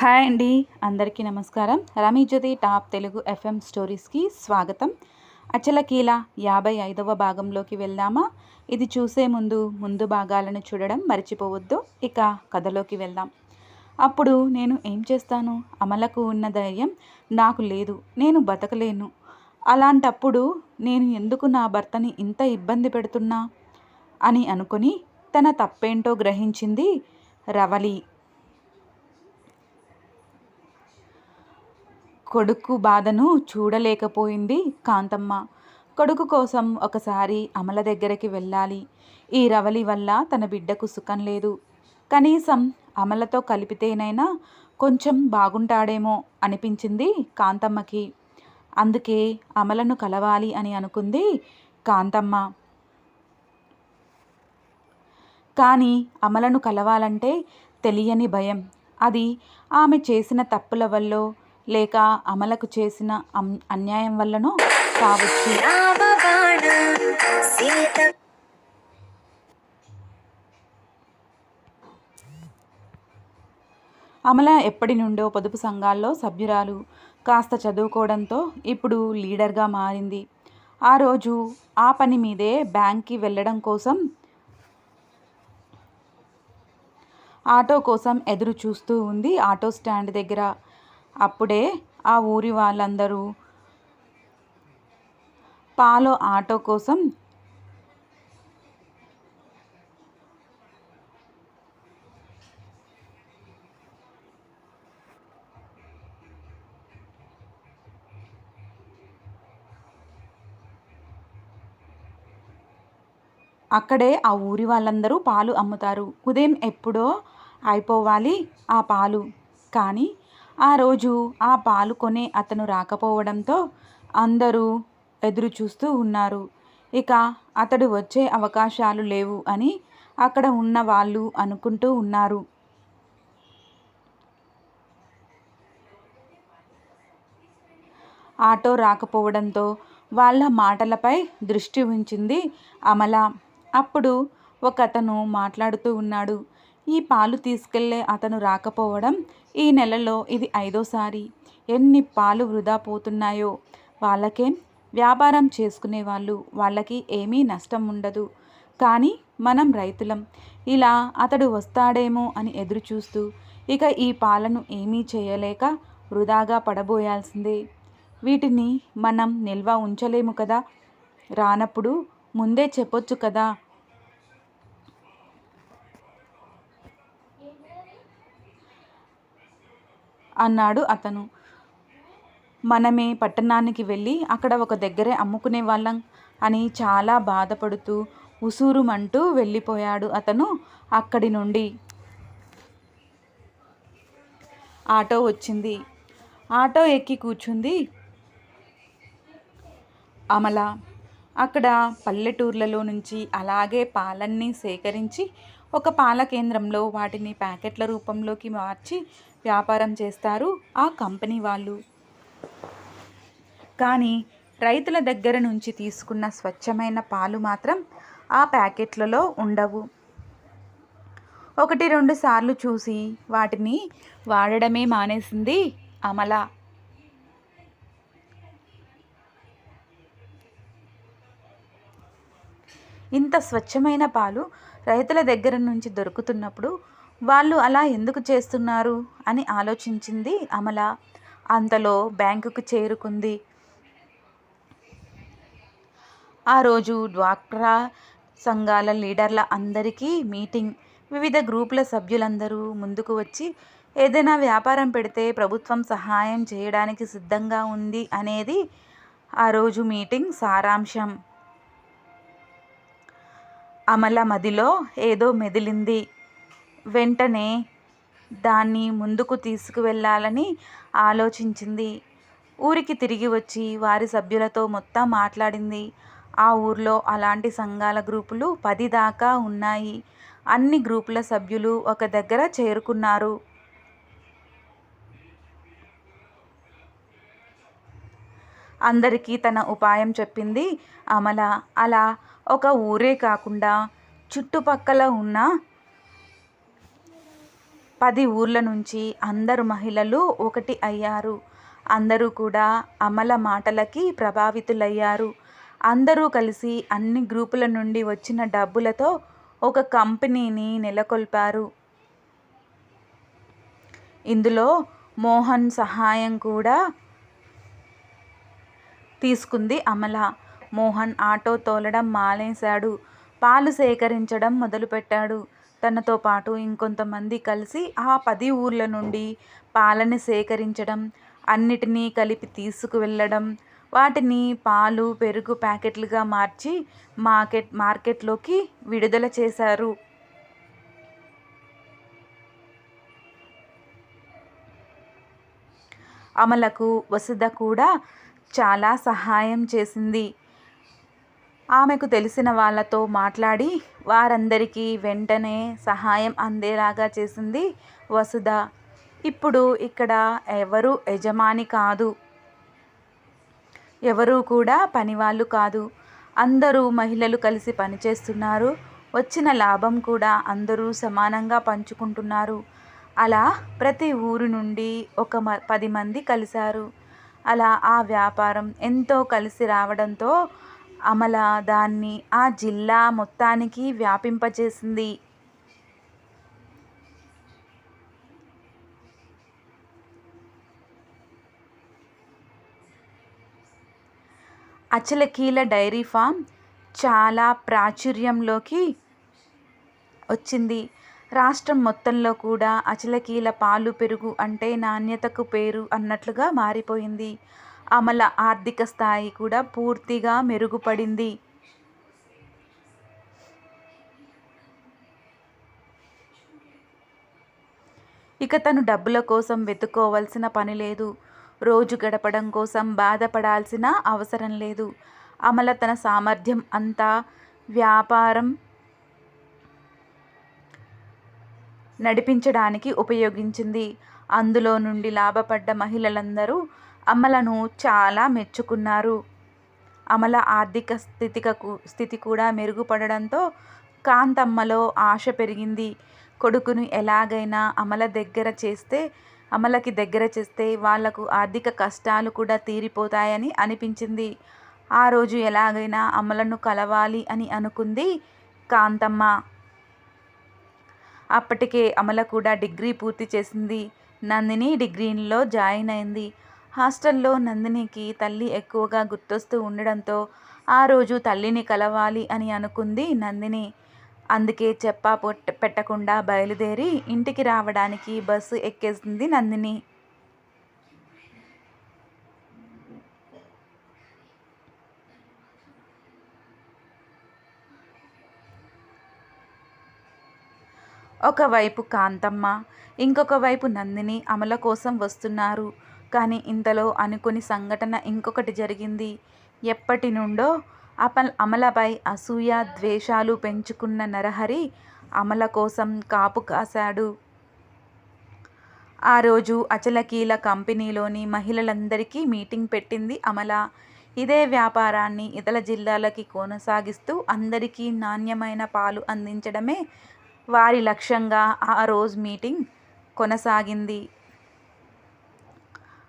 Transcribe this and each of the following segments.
Hi అండి. అందరికీ నమస్కారం. రమీ జ్యోతి టాప్ తెలుగు ఎఫ్ఎం స్టోరీస్కి స్వాగతం. అచలకీల యాభై ఐదవ భాగంలోకి వెళ్దామా? ఇది చూసే ముందు ముందు భాగాలను చూడడం మర్చిపోవద్దు. ఇక కథలోకి వెళ్దాం. అప్పుడు నేను ఏం చేస్తాను? అమలకు ఉన్న ధైర్యం నాకు లేదు. నేను బతకలేను. అలాంటప్పుడు నేను ఎందుకు నా భర్తని ఇంత ఇబ్బంది పెడుతున్నా? అని అనుకుని తన తప్పేంటో గ్రహించింది రవలి. కొడుకు బాధను చూడలేకపోయింది కాంతమ్మ. కొడుకు కోసం ఒకసారి అమల దగ్గరికి వెళ్ళాలి. ఈ రవలి వల్ల తన బిడ్డకు సుఖం లేదు. కనీసం అమలతో కలిపితేనైనా కొంచెం బాగుంటాడేమో అనిపించింది కాంతమ్మకి. అందుకే అమలను కలవాలి అని అనుకుంది కాంతమ్మ. కానీ అమలను కలవాలంటే తెలియని భయం. అది ఆమె చేసిన తప్పుల వల్ల లేక అమలకు చేసిన అన్యాయం వల్లనో కావచ్చు. అమల ఎప్పటి నుండో పొదుపు సంఘాల్లో సభ్యురాలు. కాస్త చదువుకోవడంతో ఇప్పుడు లీడర్గా మారింది. ఆ రోజు ఆ పని మీదే బ్యాంక్కి వెళ్ళడం కోసం ఆటో కోసం ఎదురు చూస్తూ ఉంది ఆటో స్టాండ్ దగ్గర. అప్పుడే ఆ ఊరి వాళ్ళందరూ పాలో ఆటో కోసం అక్కడే ఆ ఊరి వాళ్ళందరూ పాలు అమ్ముతారు. ఉదయం ఎప్పుడో అయిపోవాలి ఆ పాలు. కానీ ఆ రోజు ఆ పాలు కొనే అతను రాకపోవడంతో అందరూ ఎదురు చూస్తూ ఉన్నారు. ఇక అతడు వచ్చే అవకాశాలు లేవు అని అక్కడ ఉన్న వాళ్ళు అనుకుంటూ ఉన్నారు. ఆటో రాకపోవడంతో వాళ్ళ మాటలపై దృష్టి ఉంచింది అమల. అప్పుడు ఒక అతను మాట్లాడుతూ ఉన్నాడు. ఈ పాలు తీసుకెళ్ళే అతను రాకపోవడం ఈ నెలలో ఇది ఐదోసారి. ఎన్ని పాలు వృధా పోతున్నాయో. వాళ్ళకేం వ్యాపారం చేసుకునే వాళ్ళు వాళ్ళకి ఏమీ నష్టం ఉండదు. కానీ మనం రైతులం. ఇలా అతడు వస్తాడేమో అని ఎదురు చూస్తూ ఇక ఈ పాలను ఏమీ చేయలేక వృధాగా పడబోయాల్సిందే. వీటిని మనం నిల్వ ఉంచలేము కదా. రానప్పుడు ముందే చెప్పొచ్చు కదా. అన్నాడు అతను. మనమే పట్టణానికి వెళ్ళి అక్కడ ఒక దగ్గరే అమ్ముకునే వాళ్ళం అని చాలా బాధపడుతూ ఉసూరుమంటూ వెళ్ళిపోయాడు అతను అక్కడి నుండి. ఆటో వచ్చింది. ఆటో ఎక్కి కూర్చుంది అమల. అక్కడ పల్లెటూర్లలో నుంచి అలాగే పాలన్నీ సేకరించి ఒక పాల కేంద్రంలో వాటిని ప్యాకెట్ల రూపంలోకి మార్చి వ్యాపారం చేస్తారు ఆ కంపెనీ వాళ్ళు. కానీ రైతుల దగ్గర నుంచి తీసుకున్న స్వచ్ఛమైన పాలు మాత్రం ఆ ప్యాకెట్లలో ఉండవు. ఒకటి రెండు సార్లు చూసి వాటిని వాడడమే మానేసింది అమల. ఇంత స్వచ్ఛమైన పాలు రైతుల దగ్గర నుంచి దొరుకుతున్నప్పుడు వాళ్ళు అలా ఎందుకు చేస్తున్నారు అని ఆలోచించింది అమల. అంతలో బ్యాంకుకు చేరుకుంది. ఆ రోజు డ్వాక్రా సంఘాల లీడర్ల అందరికీ మీటింగ్. వివిధ గ్రూపుల సభ్యులందరూ ముందుకు వచ్చి ఏదైనా వ్యాపారం పెడితే ప్రభుత్వం సహాయం చేయడానికి సిద్ధంగా ఉంది అనేది ఆ రోజు మీటింగ్ సారాంశం. అమల మదిలో ఏదో మెదిలింది. వెంటనే దాన్ని ముందుకు తీసుకువెళ్ళాలని ఆలోచించింది. ఊరికి తిరిగి వచ్చి వారి సభ్యులతో మొత్తం మాట్లాడింది. ఆ ఊర్లో అలాంటి సంఘాల గ్రూపులు పది దాకా ఉన్నాయి. అన్ని గ్రూపుల సభ్యులు ఒక దగ్గర చేరుకున్నారు. అందరికీ తన ఉపాయం చెప్పింది అమల. అలా ఒక ఊరే కాకుండా చుట్టుపక్కల ఉన్న పది ఊర్ల నుంచి అందరు మహిళలు ఒకటి అయ్యారు. అందరూ కూడా అమల మాటలకి ప్రభావితులయ్యారు. అందరూ కలిసి అన్ని గ్రూపుల నుండి వచ్చిన డబ్బులతో ఒక కంపెనీని నెలకొల్పారు. ఇందులో మోహన్ సహాయం కూడా తీసుకుంది అమల. మోహన్ ఆటో తోలడం మానేశాడు. పాలు సేకరించడం మొదలుపెట్టాడు. తనతో పాటు ఇంకొంతమంది కలిసి ఆ పది ఊర్ల నుండి పాలని సేకరించడం అన్నిటినీ కలిపి తీసుకువెళ్ళడం వాటిని పాలు పెరుగు ప్యాకెట్లుగా మార్చి మార్కెట్ మార్కెట్లోకి విడుదల చేశారు. అమలకు వసుధ కూడా చాలా సహాయం చేసింది. ఆమెకు తెలిసిన వాళ్ళతో మాట్లాడి వారందరికీ వెంటనే సహాయం అందేలాగా చేసింది వసుధ. ఇప్పుడు ఇక్కడ ఎవరు యజమాని కాదు. ఎవరు కూడా పనివాళ్ళు కాదు. అందరూ మహిళలు కలిసి పనిచేస్తున్నారు. వచ్చిన లాభం కూడా అందరూ సమానంగా పంచుకుంటున్నారు. అలా ప్రతి ఊరు నుండి ఒక మ పది మంది కలిశారు. అలా ఆ వ్యాపారం ఎంతో కలిసి రావడంతో అమల దాన్ని ఆ జిల్లా మొత్తానికి వ్యాపింపచేసింది అచలకీల డైరీ ఫామ్ చాలా ప్రాచుర్యంలోకి వచ్చింది. రాష్ట్రం మొత్తంలో కూడా అచలకీల పాలు పెరుగు అంటే నాణ్యతకు పేరు అన్నట్లుగా మారిపోయింది. అమల ఆర్థిక స్థాయి కూడా పూర్తిగా మెరుగుపడింది. ఇక తను డబ్బుల కోసం వెతుక్కోవాల్సిన పని లేదు. రోజు గడపడం కోసం బాధపడాల్సిన అవసరం లేదు. అమల తన సామర్థ్యం అంతా వ్యాపారం నడిపించడానికి ఉపయోగించింది. అందులో నుండి లాభపడ్డ మహిళలందరూ అమలను చాలా మెచ్చుకున్నారు. అమల ఆర్థిక స్థితికకు స్థితి కూడా మెరుగుపడడంతో కాంతమ్మలో ఆశ పెరిగింది. కొడుకును ఎలాగైనా అమల దగ్గర చేస్తే అమలకి దగ్గర చేస్తే వాళ్ళకు ఆర్థిక కష్టాలు కూడా తీరిపోతాయని అనిపించింది. ఆ రోజు ఎలాగైనా అమలను కలవాలి అని అనుకుంది కాంతమ్మ. అప్పటికే అమల కూడా డిగ్రీ పూర్తి చేసింది. నందిని డిగ్రీలో జాయిన్ అయింది. హాస్టల్లో నందినికి తల్లి ఎక్కువగా గుర్తొస్తూ ఉండడంతో ఆ రోజు తల్లిని కలవాలి అని అనుకుంది నందిని. అందుకే చెప్పా పొట్ట పెట్టకుండా బయలుదేరి ఇంటికి రావడానికి బస్సు ఎక్కేసింది నందిని. ఒకవైపు కాంతమ్మ ఇంకొక వైపు నందిని అమల కోసం వస్తున్నారు. కానీ ఇంతలో అనుకుని సంఘటన ఇంకొకటి జరిగింది. ఎప్పటి నుండో అపల్ అమలపై అసూయ ద్వేషాలు పెంచుకున్న నరహరి అమల కోసం కాపు కాశాడు. ఆ రోజు అచలకీల కంపెనీలోని మహిళలందరికీ మీటింగ్ పెట్టింది అమల. ఇదే వ్యాపారాన్ని ఇతర జిల్లాలకి కొనసాగిస్తూ అందరికీ నాణ్యమైన పాలు అందించడమే వారి లక్ష్యంగా ఆ రోజు మీటింగ్ కొనసాగింది.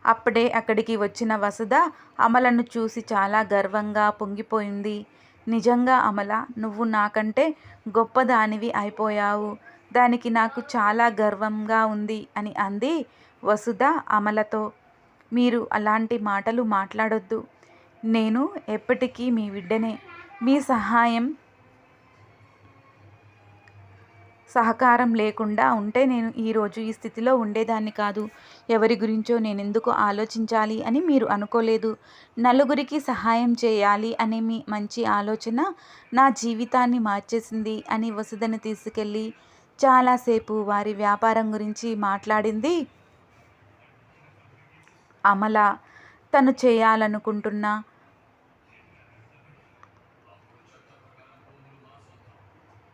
అప్పుడే అక్కడికి వచ్చిన వసుధ అమలను చూసి చాలా గర్వంగా పొంగిపోయింది. నిజంగా అమల నువ్వు నాకంటే గొప్పదానివి అయిపోయావు. దానికి నాకు చాలా గర్వంగా ఉంది అని అంది వసుధ అమలతో. మీరు అలాంటి మాటలు మాట్లాడొద్దు. నేను ఎప్పటికీ మీ బిడ్డనే. మీ సహాయం సహకారం లేకుండా ఉంటే నేను ఈరోజు ఈ స్థితిలో ఉండేదాన్ని కాదు. ఎవరి గురించో నేను ఎందుకు ఆలోచించాలి అని మీరు అనుకోలేదు. నలుగురికి సహాయం చేయాలి అనే మీ మంచి ఆలోచన నా జీవితాన్ని మార్చేసింది అని వసుధని తీసుకెళ్ళి చాలాసేపు వారి వ్యాపారం గురించి మాట్లాడింది. అమల తను చేయాలనుకుంటున్న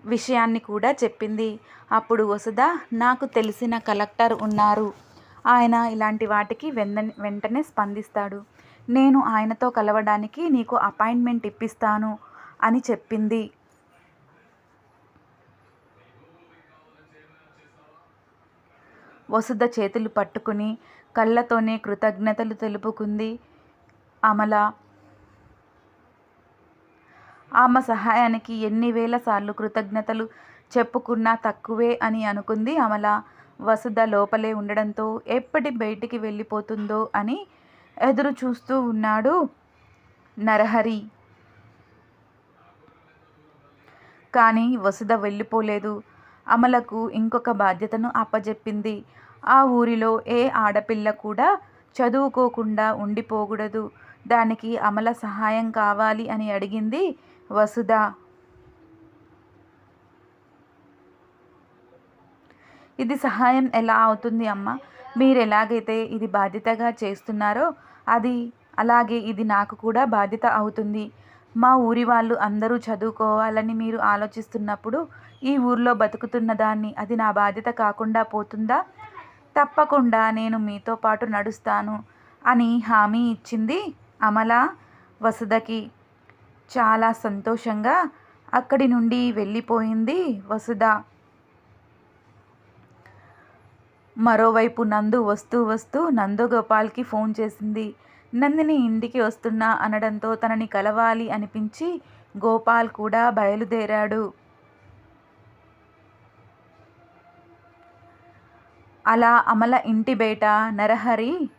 విషయాన్ని కూడా చెప్పింది. అప్పుడు వసుధ నాకు తెలిసిన కలెక్టర్ ఉన్నారు. ఆయన ఇలాంటి వాటికి వెంద వెంటనే స్పందిస్తాడు. నేను ఆయనతో కలవడానికి నీకు అపాయింట్మెంట్ ఇప్పిస్తాను అని చెప్పింది. వసుధ చేతులు పట్టుకుని కళ్ళతోనే కృతజ్ఞతలు తెలుపుకుంది అమల. ఆమె సహాయానికి ఎన్ని వేల సార్లు కృతజ్ఞతలు చెప్పుకున్నా తక్కువే అని అనుకుంది అమల. వసుధ లోపలే ఉండడంతో ఎప్పటి బయటికి వెళ్ళిపోతుందో అని ఎదురు చూస్తూ ఉన్నాడు నరహరి. కానీ వసుధ వెళ్ళిపోలేదు. అమలకు ఇంకొక బాధ్యతను అప్పజెప్పింది. ఆ ఊరిలో ఏ ఆడపిల్ల కూడా చదువుకోకుండా ఉండిపోకూడదు. దానికి అమల సహాయం కావాలి అని అడిగింది వసుధ. ఇది సహాయం ఎలా అవుతుంది అమ్మ? మీరు ఎలాగైతే ఇది బాధ్యతగా చేస్తున్నారో అది అలాగే ఇది నాకు కూడా బాధ్యత అవుతుంది. మా ఊరి వాళ్ళు అందరూ చదువుకోవాలని మీరు ఆలోచిస్తున్నప్పుడు ఈ ఊర్లో బతుకుతున్న దాన్ని అది నా బాధ్యత కాకుండా పోతుందా? తప్పకుండా నేను మీతో పాటు నడుస్తాను అని హామీ ఇచ్చింది అమల వసుధకి చాలా సంతోషంగా అక్కడి నుండి వెళ్ళిపోయింది వసుధ. మరోవైపు నందు వస్తూ వస్తూ నందగోపాల్కి ఫోన్ చేసింది. నందిని ఇంటికి వస్తున్నా అనడంతో తనని కలవాలి అనిపించి గోపాల్ కూడా బయలుదేరాడు. అలా అమల ఇంటి బయట నరహరి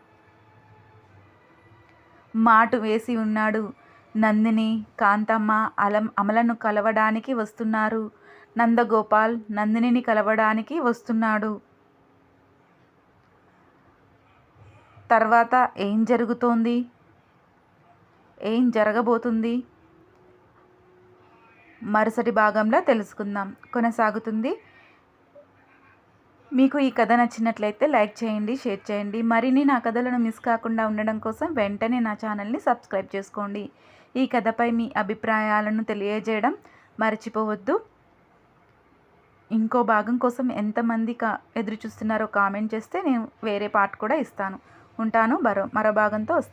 మాటు వేసి ఉన్నాడు. నందిని కాంతమ్మ అలం అమలను కలవడానికి వస్తున్నారు. నందగోపాల్ నందినిని కలవడానికి వస్తున్నాడు. తర్వాత ఏం జరుగుతోంది? ఏం జరగబోతుంది? మరుసటి భాగంలో తెలుసుకుందాం. కొనసాగుతుంది మీకు ఈ కథ నచ్చినట్లయితే లైక్ చేయండి షేర్ చేయండి. మరిన్ని నా కథలను మిస్ కాకుండా ఉండడం కోసం వెంటనే నా ఛానల్ని సబ్స్క్రైబ్ చేసుకోండి. ఈ కథపై మీ అభిప్రాయాలను తెలియజేయడం మర్చిపోవద్దు. ఇంకో భాగం కోసం ఎంతమంది కా ఎదురు చూస్తున్నారో కామెంట్ చేస్తే నేను వేరే పార్ట్ కూడా ఇస్తాను. ఉంటాను మరో మరో భాగంతో వస్తాను